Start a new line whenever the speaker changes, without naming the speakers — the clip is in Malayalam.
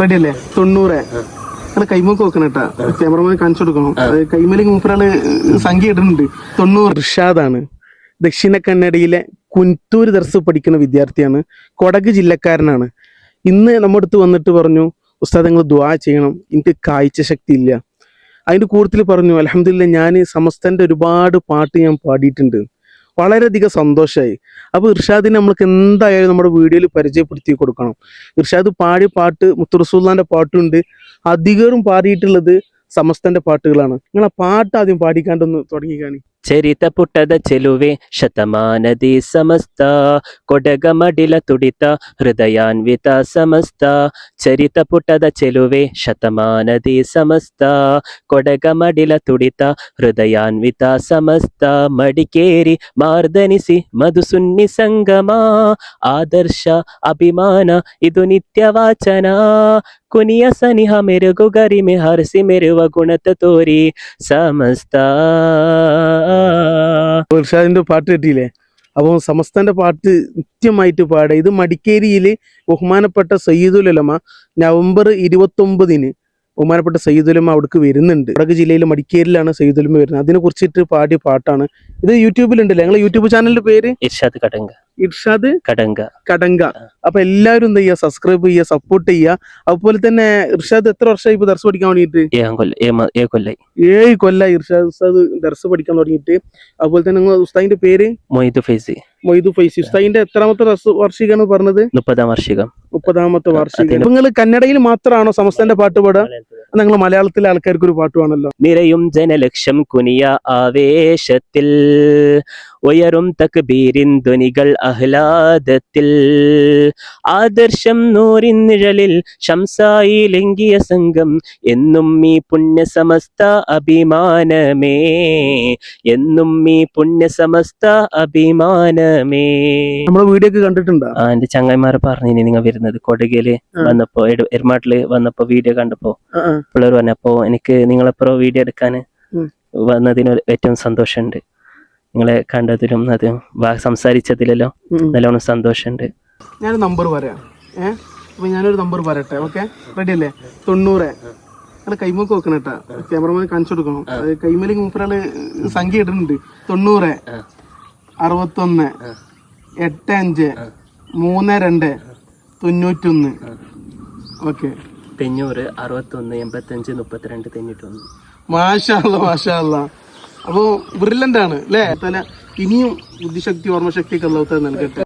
റെഡി അല്ലേ തൊണ്ണൂറ് അങ്ങനെ കൈമൂക്ക് വെക്കണം കേട്ടാ. ക്യാമറമാൻ കാണിച്ചു കൊടുക്കണം. കൈമലി മൂപ്പരാൾ സംഖ്യ ഇടുന്നുണ്ട്. തൊണ്ണൂറ്. ഋഷാദാണ് ദക്ഷിണ കന്നഡയിലെ കുൻത്തൂർ ദർസ് പഠിക്കുന്ന വിദ്യാർത്ഥിയാണ്. കൊടക് ജില്ലക്കാരനാണ്. ഇന്ന് നമ്മുടെ അടുത്ത് വന്നിട്ട് പറഞ്ഞു ഉസ്താദ് നിങ്ങൾ ദ്വാ ചെയ്യണം. എനിക്ക് കാഴ്ച ശക്തി ഇല്ല അതിന്റെ കൂടുതൽ പറഞ്ഞു അലഹമില്ല ഞാൻ സമസ്തന്റെ ഒരുപാട് പാട്ട് ഞാൻ പാടിയിട്ടുണ്ട്. വളരെയധികം സന്തോഷമായി അപ്പോൾ ഇർഷാദിനെ നമ്മൾക്ക് എന്തായാലും നമ്മുടെ വീഡിയോയിൽ പരിചയപ്പെടുത്തി കൊടുക്കണം. ഇർഷാദ് പാടിയ പാട്ട് മുത്തുറസൂല്ലാന്റെ പാട്ടുണ്ട്. അധികവും പാടിയിട്ടുള്ളത് സമസ്തന്റെ പാട്ടുകളാണ്. നിങ്ങൾ ആ പാട്ട് ആദ്യം പാടിക്കാണ്ടൊന്ന് തുടങ്ങി കാണി
ಚರಿತ ಪುಟದ ಚೆಲುವೆ, ಶತಮಾನದಿ ಸಮಸ್ತ. ಕೊಡಗಮಡಿಲ ತುಡಿತ, ಹೃದಯಾನ್ವಿತ ಸಮಸ್ತ. ಚರಿತ ಪುಟದ ಚೆಲುವೆ, ಶತಮಾನದಿ ಸಮಸ್ತ. ಕೊಡಗಮಡಿಲ ತುಡಿತ, ಹೃದಯಾನ್ವಿತ ಸಮಸ್ತ. ಮಡಿಕೇರಿ ಮಾರ್ದನಿಸಿ ಮಧುಸುನ್ನಿ ಸಂಗಮ. ಆದರ್ಶ, ಅಭಿಮಾನ, ಇದು ನಿತ್ಯ ವಾಚನ. ಕುನಿಯ ಸನಿಹ ಮೆರುಗು ಗರಿಮೆ ಹರಿಸಿ ಮೆರುವ ಗುಣತ ತೋರಿ ಸಮಸ್ತ.
ദിൽഷാദിന്റെ പാട്ട് കിട്ടിയില്ലേ അപ്പോൾ സമസ്തന്റെ പാട്ട് നിത്യമായിട്ട് പാടുക. ഇത് മടിക്കേരിയിൽ ബഹുമാനപ്പെട്ട സയ്യിദുലമ നവംബർ ഇരുപത്തൊമ്പതിന് ബഹുമാനപ്പെട്ട സയ്യിദുലമ അവിടേക്ക് വരുന്നുണ്ട്. വടക്ക് ജില്ലയിലെ മടിക്കേരിയിലാണ് സയ്യിദുലമ വരുന്നത്. അതിനെ കുറിച്ചിട്ട് പാടിയ പാട്ടാണ്. ഇത് യൂട്യൂബിലുണ്ടല്ലേ? ഞങ്ങളെ യൂട്യൂബ് ചാനലിന്റെ പേര്?
ഇർഷാദ് കടങ്ക.
ഇർഷാദ്
കടങ്ക.
കടങ്ക. അപ്പൊ എല്ലാവരും എന്ത് ചെയ്യുക സബ്സ്ക്രൈബ് ചെയ്യുക സപ്പോർട്ട് ചെയ്യുക അതുപോലെ തന്നെ ഇർഷാദ് എത്ര വർഷമായി ഇപ്പൊ ദർസ് പഠിക്കാൻ വേണ്ടിയിട്ട് ഏഴ് കൊല്ല ഇർഷാദ് ഉസ്താദ് ദർസ് പഠിക്കാൻ തുടങ്ങിയിട്ട്. അതുപോലെ തന്നെ ഉസ്താദിന്റെ പേര്?
മൊയ്തു ഫൈസി.
മൊയ്തു ഫൈസി. ഉസ്താദിന്റെ എത്രാമത്തെ വർഷികാണ് പറഞ്ഞത്?
മുപ്പതാം വാർഷികം.
മുപ്പതാമത്തെ വാർഷികം. നിങ്ങൾ കന്നഡയിൽ മാത്രമാണോ സംസ്ഥാനത്തെ പാട്ട് പാടുക? നിങ്ങൾ മലയാളത്തിലെ ആൾക്കാർക്ക് ഒരു പാട്ടുവാണല്ലോ
നിരയും ജനലക്ഷം കുനിയ ആവേശത്തിൽ. ഉയരും തക്ബീരിൻ ധ്വനികൾ ആഹ്ലാദത്തിൽ. ആദർശം നൂറിൻ നിഴലിൽ ശംസായി ലംഘിയ സംഘം. എന്നും ഈ പുണ്യ സമസ്ത അഭിമാനമേ. എന്നും ഈ പുണ്യ സമസ്ത അഭിമാനമേ.
നമ്മളെ വീഡിയോ കണ്ടിട്ടുണ്ടോ?
ആ എന്റെ ചങ്ങായിമാർ പറഞ്ഞു നിങ്ങൾ വരുന്നത് കൊടകയിൽ
ആ.
വന്നപ്പോ എരുമാട്ടിൽ വന്നപ്പോ വീഡിയോ കണ്ടപ്പോ. പിള്ളേർ പറഞ്ഞപ്പോ എനിക്ക് നിങ്ങളെപ്പുറം വീഡിയോ എടുക്കാൻ. വന്നതിന് ഏറ്റവും സന്തോഷമുണ്ട്. നിങ്ങളെ കണ്ടതിലും അത് സംസാരിച്ചതിലല്ലോ. നല്ലോണം സന്തോഷമുണ്ട്.
ഞാൻ നമ്പർ പറയാം. ഏ? അപ്പൊ ഞാനൊരു നമ്പർ പറയട്ടെ ഓക്കെ? റെഡി അല്ലേ തൊണ്ണൂറ്. അല്ല കൈമൊക്കെ വെക്കണം കേട്ടാ. ക്യാമറമാൻ കാണിച്ചു കൊടുക്കണം. അത് കൈമലേക്ക് മൂപ്പരാൾ സംഖ്യ ഇടുന്നുണ്ട്. തൊണ്ണൂറ്. അറുപത്തൊന്ന്. എട്ട് അഞ്ച് മൂന്ന് രണ്ട് തൊണ്ണൂറ്റൊന്ന്. ഓക്കെ.
തെഞ്ഞൂറ് അറുപത്തൊന്ന് എൺപത്തഞ്ച് മുപ്പത്തിരണ്ട് തൊണ്ണൂറ്റൊന്ന്
മാഷാല്ല മാഷാല്ല അപ്പോ ബ്രില്ലന്റ് ആണ് അല്ലേ? തല ഇനിയും ബുദ്ധിശക്തി ഓർമ്മശക്തി ഒക്കെ നൽകട്ടെ.